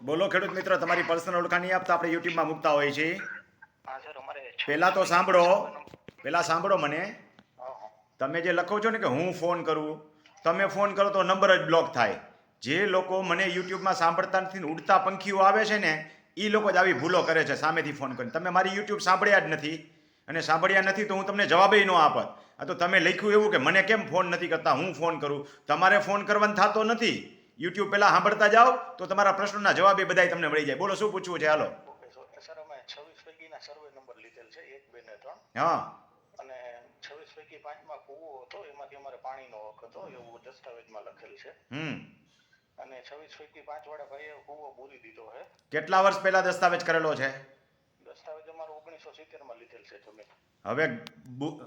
બોલો ખેડૂત મિત્રો તમારી પર્સનલ ઓળખાણ નહીં આપતા આપણે યુટ્યુબમાં મૂકતા હોય છે પહેલા તો સાંભળો પહેલાં સાંભળો મને. તમે જે લખો છો ને કે હું ફોન કરું તમે ફોન કરો તો નંબર જ બ્લોક થાય. જે લોકો મને યુટ્યુબમાં સાંભળતા નથી ઉડતા પંખીઓ આવે છે ને એ લોકો જ આવી ભૂલો કરે છે સામેથી ફોન કરીને. તમે મારી યુટ્યુબ સાંભળ્યા જ નથી અને સાંભળ્યા નથી તો હું તમને જવાબે ન આપત. આ તો તમે લખ્યું એવું કે મને કેમ ફોન નથી કરતા હું ફોન કરું? તમારે ફોન કરવાનો થતો નથી? યુટ્યુબ પહેલા સાંભળતા જાઓ તો તમારા પ્રશ્નોના જવાબ એ બધાય તમને મળી જાય. બોલો શું પૂછવું છે? હાલો. સર અમે છવ્વીસ પૈકીના સર્વે નંબર લીધેલ છે એક બે ને ત્રણ. હા. અને છવ્વીસ પૈકી પાંચમાં કૂવો હતો એમાંથી અમારે પાણીનો હક હતો એવું દસ્તાવેજમાં લખેલ છે. હમ. અને છવ્વીસ પૈકી પાંચ વાળા ભાઈએ કૂવો બોલી દીધો છે. કેટલા વર્ષ પહેલા દસ્તાવેજ કરેલો છે? દસ્તાવેજ અમારો ઓગણીસો સિત્તેરમાં લીધેલ છે જમીન હવે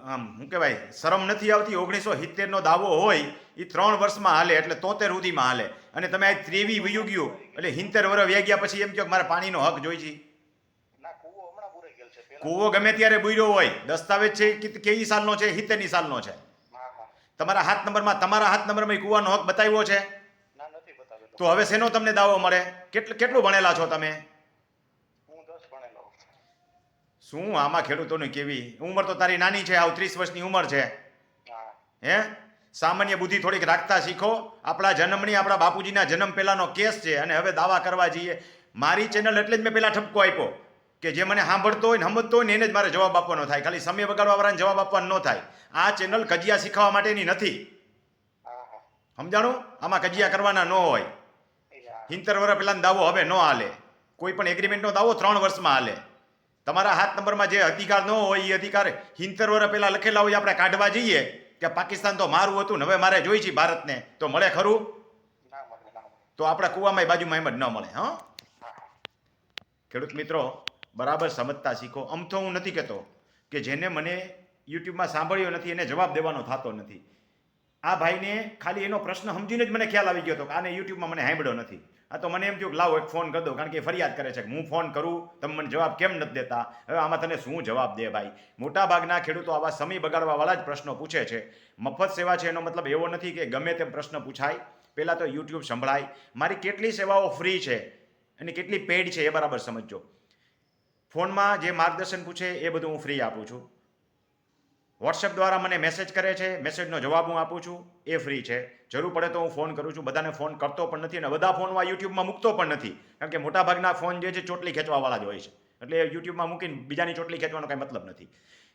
આમ શું કહેવાય શરમ નથી આવતી ઓગણીસો સિત્તેરનો દાવો હોય એ ત્રણ વર્ષમાં હાલે એટલે તોતેર સુધીમાં હાલે. અને તમે આ ત્રેવી વયું ગયું એટલે હિંતેર વર્ષ વ્યા ગયા પછી એમ કહો મારે પાણીનો હક જોઈ છે? કૂવો ગમે ત્યારે બુર્યો હોય દસ્તાવેજ છે કે કેવી સાલનો છે હિત્તેરની સાલનો છે? તમારા હાથ નંબરમાં તમારા હાથ નંબરમાં કૂવાનો હક બતાવ્યો છે? તો હવે શેનો તમને દાવો મળે? કેટલું કેટલું ભણેલા છો તમે હું દસ ભણેલો શું? આમાં ખેડૂતોની કેવી ઉંમર તો તારી નાની છે આવ ત્રીસ વર્ષની ઉંમર છે. હા. સામાન્ય બુદ્ધિ થોડીક રાખતા શીખો. આપણા જન્મની આપણા બાપુજીના જન્મ પહેલાનો કેસ છે અને હવે દાવા કરવા જઈએ. મારી ચેનલ એટલે જ મેં પેલા ઠપકો આપ્યો કે જે મને સાંભળતો હોય ને સમજતો હોય ને એને જ મારે જવાબ આપવાનો થાય. ખાલી સમય બગાડવાવાળાને જવાબ આપવાનો ન થાય. આ ચેનલ કજિયા શીખવા માટેની નથી. સમજાણું? આમાં કજિયા કરવાના ન હોય. હિંતર વર્ષ પહેલાનો દાવો હવે ન હાલે. કોઈ પણ એગ્રીમેન્ટનો દાવો ત્રણ વર્ષમાં હાલે. તમારા હાથ નંબરમાં જે અધિકાર ન હોય એ અધિકાર હિંતર વર્ષ પહેલા લખેલા હોય આપણે કાઢવા જઈએ કે પાકિસ્તાન તો મારું હતું ને હવે મારે જોઈ છે ભારતને. તો મળે ખરું? તો આપણા કૂવામાં બાજુમાં એમ જ ન મળે હા? ખેડૂત મિત્રો બરાબર સમજતા શીખો. આમ તો હું નથી કહેતો કે જેને મને યુટ્યુબમાં સાંભળ્યો નથી એને જવાબ દેવાનો થતો નથી. આ ભાઈને ખાલી એનો પ્રશ્ન સમજીને જ મને ખ્યાલ આવી ગયો હતો કે આને યુટ્યુબમાં મને સાંભળ્યો નથી. આ તો મને એમ થયું કે લાવો એક ફોન કરી દો કારણ કે ફરિયાદ કરે છે કે હું ફોન કરું તમે મને જવાબ કેમ નથી દેતા? હવે આમાં તને શું જવાબ દે ભાઈ? મોટાભાગના ખેડૂતો આવા સમય બગાડવાવાળા જ પ્રશ્નો પૂછે છે. મફત સેવા છે એનો મતલબ એવો નથી કે ગમે તેમ પ્રશ્ન પૂછાય. પહેલાં તો યુટ્યુબ સંભળાય. મારી કેટલી સેવાઓ ફ્રી છે અને કેટલી પેડ છે એ બરાબર સમજજો. ફોનમાં જે માર્ગદર્શન પૂછે એ બધું હું ફ્રી આપું છું. વોટ્સએપ દ્વારા મને મેસેજ કરે છે મેસેજનો જવાબ હું આપું છું. એ ફ્રી છે. જરૂર પડે તો હું ફોન કરું છું. બધાને ફોન કરતો પણ નથી અને બધા ફોનમાં યુટ્યુબમાં મૂકતો પણ નથી. કારણ કે મોટાભાગના ફોન જે છે, ચોટલી ખેંચવાવાળા જ હોય છે. એટલે યુટ્યુબમાં મૂકીને બીજાની ચોટલી ખેંચવાનો કાંઈ મતલબ નથી.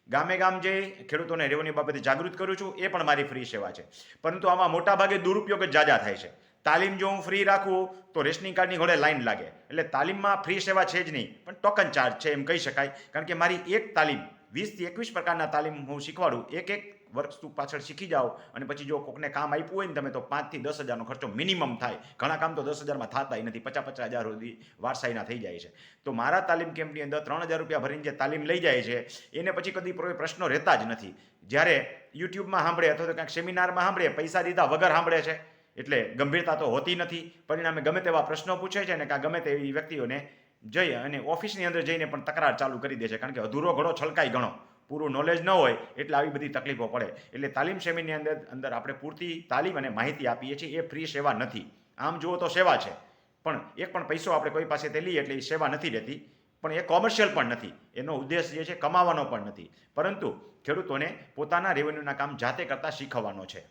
ગામે ગામ જે ખેડૂતોને રેવન્યુ બાબતે જાગૃત કરું છું, એ પણ મારી ફ્રી સેવા છે. પરંતુ આમાં મોટાભાગે દુરુપયોગ જ જાજા થાય છે. તાલીમ જો હું ફ્રી રાખું, તો રેશનિંગ કાર્ડની ઘોડે લાઈન લાગે. એટલે તાલીમમાં ફ્રી સેવા છે જ નહીં, પણ ટોકન ચાર્જ છે એમ કહી શકાય. કારણ કે મારી એક તાલીમ વીસથી એકવીસ પ્રકારના તાલીમ હું શીખવાડું, એક એક તું પાછળ શીખી જાઓ અને પછી જો કોકને કામ આપ્યું હોય ને તમે તો પાંચથી દસ હજારનો ખર્ચો મિનિમમ થાય. ઘણા કામ તો દસ હજારમાં થતા નથી, પચાસ પચાસ હજાર સુધી વારસાઈના થઈ જાય છે. તો મારા તાલીમ કેમ્પની અંદર ત્રણ હજાર રૂપિયા ભરીને જે તાલીમ લઈ જાય છે, એને પછી કદી કોઈ પ્રશ્નો રહેતા જ નથી. જ્યારે યુટ્યુબમાં સાંભળે અથવા તો ક્યાંક સેમિનારમાં સાંભળે, પૈસા દીધા વગર સાંભળે છે, એટલે ગંભીરતા તો હોતી નથી. પરિણામે ગમે તેવા પ્રશ્નો પૂછે છે ને કાં ગમે તેવી વ્યક્તિઓને જઈ અને ઓફિસની અંદર જઈને પણ તકરાર ચાલુ કરી દે છે. કારણ કે અધૂરો ઘડો છલકાઈ ગણો પૂરું નોલેજ ન હોય એટલે આવી બધી તકલીફો પડે. એટલે તાલીમ સેમિનની અંદર અંદર આપણે પૂરતી તાલીમ અને માહિતી આપીએ છીએ. એ ફ્રી સેવા નથી. આમ જુઓ તો સેવા છે. પણ એક પણ પૈસો આપણે કોઈ પાસેથી લઈએ એટલે એ સેવા નથી રહેતી. પણ એ કોમર્શિયલ પણ નથી. એનો ઉદ્દેશ જે છે, કમાવાનો પણ નથી. પરંતુ ખેડૂતોને પોતાના રેવન્યુના કામ જાતે કરતાં શીખવવાનો છે.